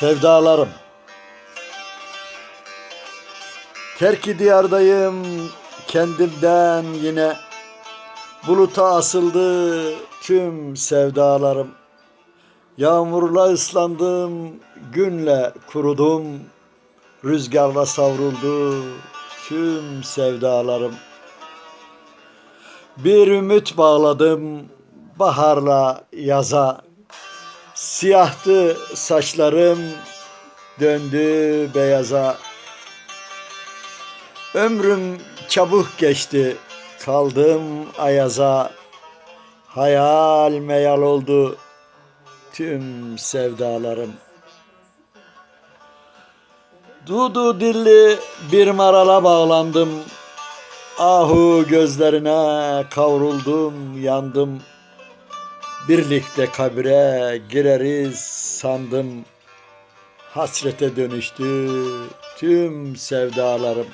Sevdalarım. Terki diyardayım kendimden yine. Buluta asıldı tüm sevdalarım. Yağmurla ıslandım, günle kurudum. Rüzgarla savruldu tüm sevdalarım. Bir ümit bağladım baharla yaza Siyahtı saçlarım döndü beyaza. Ömrüm çabuk geçti kaldım ayaza. Hayal meyal oldu tüm sevdalarım. Dudu dilli bir marala bağlandım. Ahu gözlerine kavruldum yandım Birlikte kabire gireriz sandım. Hasrete dönüştü tüm sevdalarım